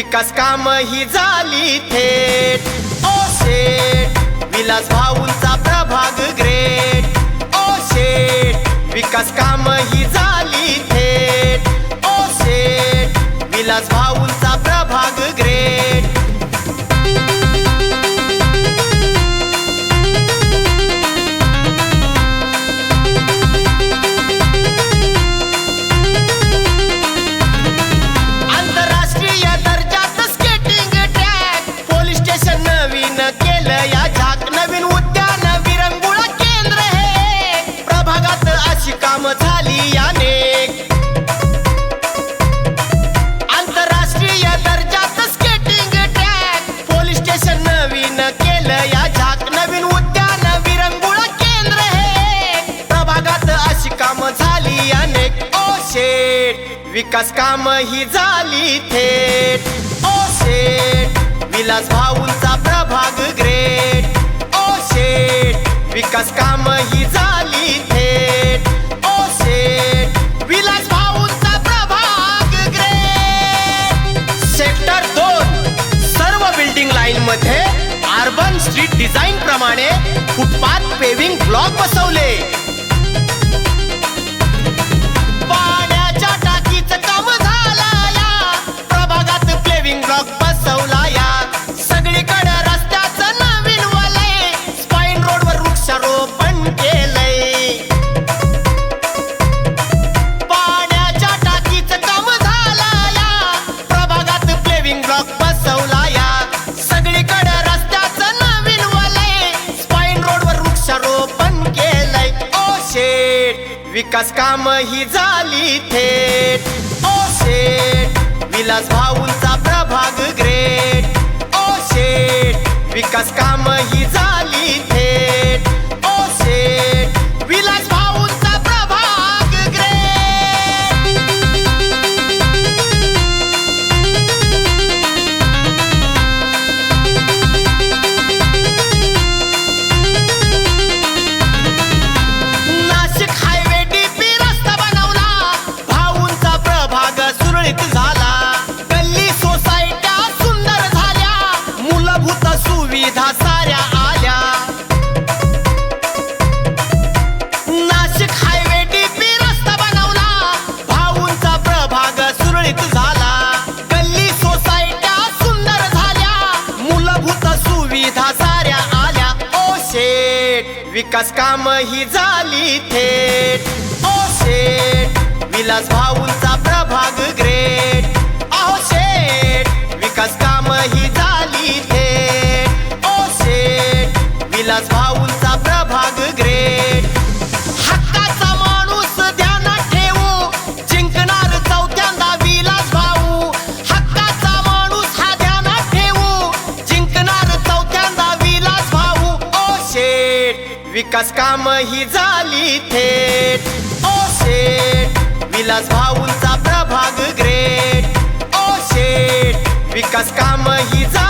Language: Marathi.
विकास काम ही झाली थेट. ओ शेठ विलास भाऊंचा प्रभाग ग्रेट ओ शेठ विकास काम ही विकास काम ही झाली थेट. ओ शेठ विलास भाऊंचा प्रभाग ग्रेट. ओ शेठ विकास काम ही झाली थेट. ओ शेठ विलास भाऊंचा प्रभाग ग्रेट. सेक्टर दोन सर्व बिल्डिंग लाईन मध्ये अर्बन स्ट्रीट डिझाईन प्रमाणे फुटपाथ पेविंग ब्लॉक बसवले. विकास काम ही झाली थेट. ओ शेठ विलास भाऊंचा प्रभाग ग्रेट ओ शेठ विकास काम ही झाली सुविधा साऱ्या आल्या. ओ शेठ विकास काम ही झाली थेट. ओ शेठ विलास भाऊंचा प्रभाग ग्रेट ओ शेठ विकास काम ही झाली थेट. ओ शेठ विलास भाऊ विकास काम ही झाली थेट. ओ शेठ विलास भाऊंचा प्रभाग ग्रेट ओ शेठ विकास काम ही झाली